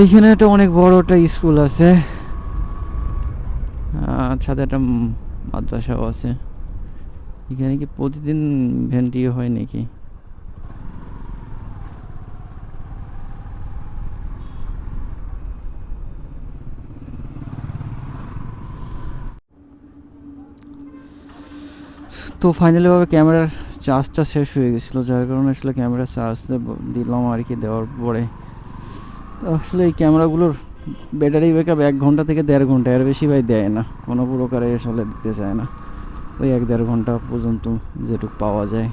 এইখানে একটা অনেক বড় একটা স্কুল আছে। সাথে একটা মাদ্রাসাও আছে। এখানে কি প্রতিদিন ভ্যানটি হয় নাকি? তো ফাইনালি ভাবে ক্যামেরার চার্জটা শেষ হয়ে গেছিল, যার কারণে আসলে ক্যামেরা চার্জ দিলাম আর কি দেওয়ার পরে। আসলে এই ক্যামেরাগুলোর ব্যাটারি ব্যাকআপ এক ঘণ্টা থেকে দেড় ঘণ্টা, এর বেশি ভাই দেয় না। কোনো প্রকারে আসলে দিতে চায় না। ওই এক দেড় ঘণ্টা পর্যন্ত যেটুকু পাওয়া যায়,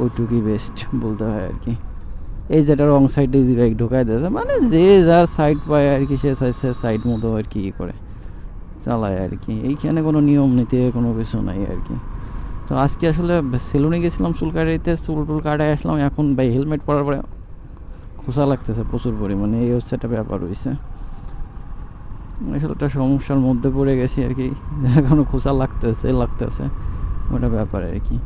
ওইটুকুই বেস্ট বলতে হয় আর কি। এই যেটা রং সাইডে ব্যাগ ঢোকায় দেয় মানে যে যার সাইড পায় আর কি, সে সাইড মতো আর কি করে, চালায় আর কি। এইখানে কোনো নিয়ম নীতি কোনো কিছু নাই আর কি। তো আজকে আসলে সেলুনে গেছিলাম চুল কাটাইতে, চুল টুল কাটাই আসলাম, এখন ভাই হেলমেট পরার পরে খোসা লাগতেছে প্রচুর পরিমাণে, এই হচ্ছে একটা ব্যাপার হয়েছে আসলে একটা সমস্যার মধ্যে পড়ে গেছি আর কি যার কারণে খোসা লাগতেছে লাগতেছে, ওটা ব্যাপার আর কি।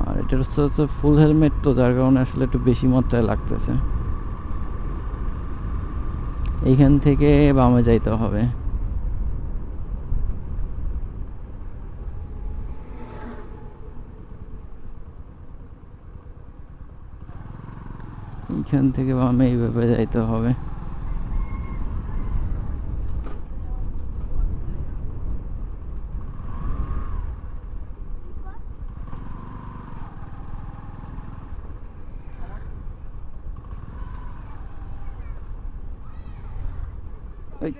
আর এটা হচ্ছে হচ্ছে ফুল হেলমেট তো, যার কারণে আসলে একটু বেশি মাত্রায় লাগতেছে। এইখান থেকে বামে যাইতে হবে। এইখান থেকে বামে এইভাবে যাইতে হবে। ওই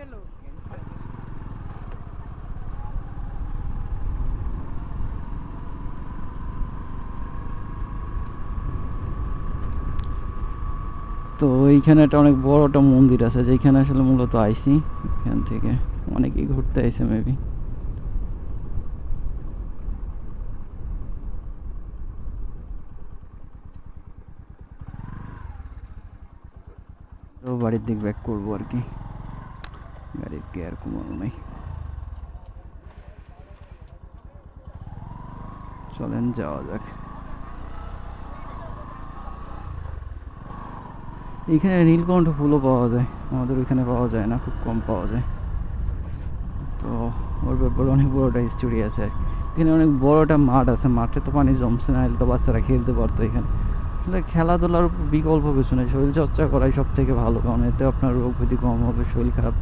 তো এইখানে একটা অনেক বড় একটা মন্দির আছে, যেখানে আসলে মূলত আইসি। এখান থেকে অনেকেই ঘুরতে আইসে মেবি বাড়ির দিক ব্যাক করব আর কি। গাড়ির গিয়ার কমানো নাই। চলেন, যাওয়া যাক। এখানে নীলকণ্ঠ ফুলও পাওয়া যায়। আমাদের ওইখানে পাওয়া যায় না, খুব কম পাওয়া যায়। তো ওর ব্যাপারে অনেক বড়োটা হিস্টোরি আছে আর এখানে অনেক বড় একটা মাঠ আছে, মাঠে তো পানি জমছে না, এলে তো বাচ্চারা খেলতে পারতো এখানে। আসলে খেলাধুলার বিকল্প কিছু নেই শরীর চর্চা করাই সব থেকে ভালো, কারণ এতে আপনার রোগ ব্যাধি কম হবে, শরীর খারাপ